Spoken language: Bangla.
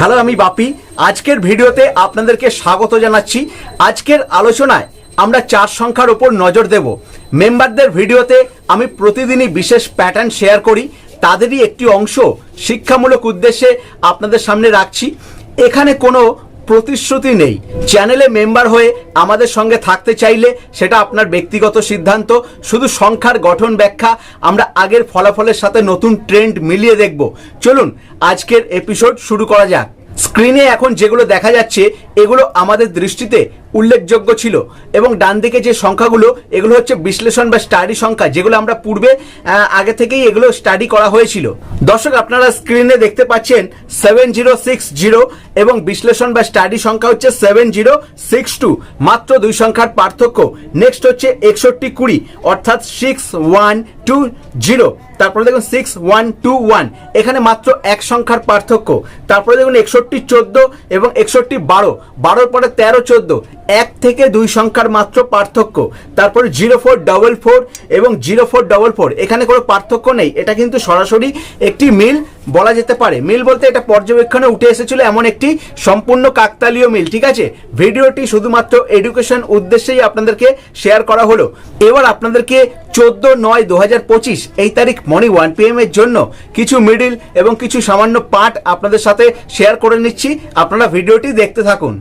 হ্যালো, আমি বাপি। আজকের ভিডিওতে আপনাদেরকে স্বাগত জানাচ্ছি। আজকের আলোচনায় আমরা চার সংখ্যার উপর নজর দেব। মেম্বারদের ভিডিওতে আমি প্রতিদিনই বিশেষ প্যাটার্ন শেয়ার করি। তাদেরই একটি অংশ শিক্ষামূলক উদ্দেশ্যে আপনাদের সামনে রাখছি। এখানে কোনো প্রতিশ্রুতি নেই। চ্যানেলে মেম্বার হয়ে আমাদের সঙ্গে থাকতে চাইলে সেটা আপনার ব্যক্তিগত সিদ্ধান্ত। শুধু সংখ্যার গঠন ব্যাখ্যা, আমরা আগের ফলাফলের সাথে নতুন ট্রেন্ড মিলিয়ে দেখব। চলুন, আজকের এপিসোড শুরু করা যাক। স্ক্রিনে এখন যেগুলো দেখা যাচ্ছে, এগুলো আমাদের দৃষ্টিতে উল্লেখযোগ্য ছিল। এবং ডান দিকে যে সংখ্যাগুলো, এগুলো হচ্ছে বিশ্লেষণ বা স্টাডি সংখ্যা, যেগুলো আমরা পূর্বে আগে থেকেই এগুলো স্টাডি করা হয়েছিল। দর্শক, আপনারা স্ক্রিনে দেখতে পাচ্ছেন সেভেন জিরো সিক্স জিরো এবং বিশ্লেষণ বা স্টাডি সংখ্যা হচ্ছে সেভেন জিরো সিক্স টু মাত্র দুই সংখ্যার পার্থক্য। নেক্সট হচ্ছে একষট্টি কুড়ি, অর্থাৎ সিক্স ওয়ান টু জিরো তারপরে দেখুন সিক্স ওয়ান টু ওয়ান এখানে মাত্র এক সংখ্যার পার্থক্য। তারপরে দেখুন একষট্টি চোদ্দ এবং একষট্টি বারো। বারোর পরে তেরো চোদ্দ। এক থেকে দুই সংখ্যার মাত্র পার্থক্য। তারপরে জিরো ফোর ডবল ফোর এবং জিরো ফোর ডবল ফোর। এখানে কোনো পার্থক্য নেই। এটা কিন্তু সরাসরি একটি মিল বলা যেতে পারে। মিল বলতে এটা পর্যবেক্ষণে উঠে এসেছিল এমন একটি সম্পূর্ণ কাকতালীয় মিল, ঠিক আছে? ভিডিওটি শুধুমাত্র এডুকেশন উদ্দেশ্যেই আপনাদেরকে শেয়ার করা হলো। এবার আপনাদেরকে চোদ্দ নয় দু হাজার পঁচিশ এই তারিখ মর্নিং ওয়ান পি এর জন্য কিছু মিডিল এবং কিছু সামান্য পার্ট আপনাদের সাথে শেয়ার করে নিচ্ছি। আপনারা ভিডিওটি দেখতে থাকুন।